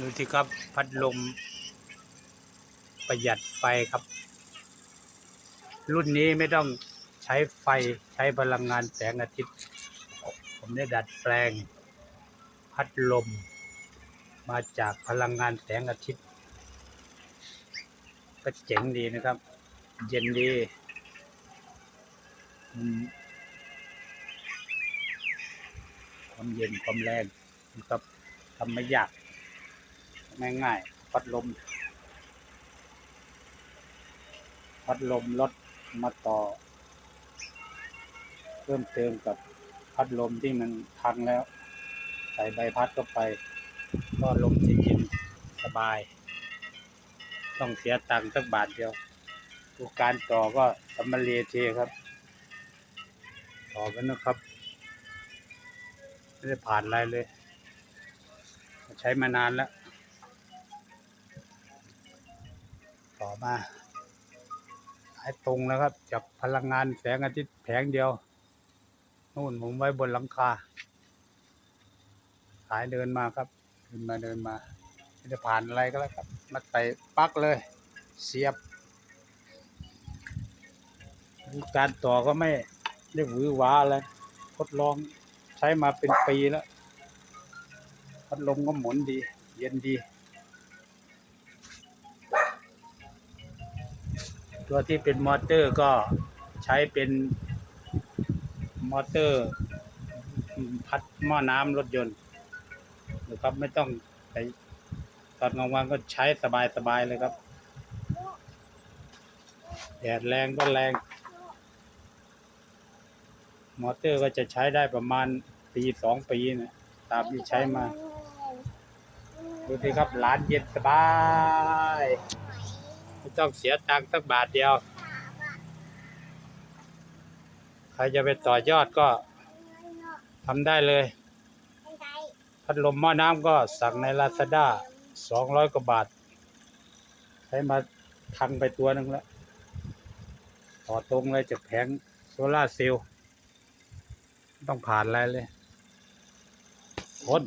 ดูที่ครับพัดลม ประหยัดไฟครับ รุ่นนี้ไม่ต้องใช้ไฟใช้พลังงานแสงอาทิตย์ ผมได้ดัดแปลง พัดลม มาจากพลังงานแสงอาทิตย์ ก็เจ๋งดีนะครับ เย็นดีความเย็นความแรงนะครับทำไม่ยาก ง่ายๆ พัดลม พัดลมรถมาต่อ เพิ่มเติมกับพัดลมที่มันพังแล้ว ใส่ใบพัดเข้าไป ก็ลมจะเย็นสบาย ต้องเสียตังค์สักบาทเดียวดูการต่อก็สำมาเลเทครับ ต่อไปนะครับ ไม่ได้ผ่านอะไรเลย ใช้มานานแล้ว ต่อมาสายตรงแล้วครับ จากพลังงานแสงอาทิตย์แผงเดียว นู่นผมไว้บนหลังคาสายเดินมาครับเดินมาเดินมาไม่ได้ผ่านอะไรก็แล้วครับ มาใส่ปักเลย เสียบ การต่อก็ไม่ได้หวือหวาอะไรทดลองใช้มาเป็นปีแล้วพัดลมก็หมุนดี เย็นดี ตัวที่เป็นมอเตอร์ก็ใช้เป็นมอเตอร์พัดหม้อน้ำรถยนต์นะครับไม่ต้องไปตอนกลางวันก็ใช้สบายสบายๆเลยครับแดดแรงก็แรง มอเตอร์ก็จะใช้ได้ประมาณปีสองปีนะตามที่ใช้มา ดูสิครับร้านเย็นสบาย ไม่ต้องเสียตังค์สักบาทเดียว ใครจะไปต่อยอดก็ทำได้เลย พัดลมหม้อน้ำก็สั่งในลาซาด้าสองร้อยกว่าบาท ใช้มาทังไปตัวหนึงแล้ว ต่อตรงเลยจากแผงโซลาเซลล์ไม่ต้องผ่านอะไรเลยทน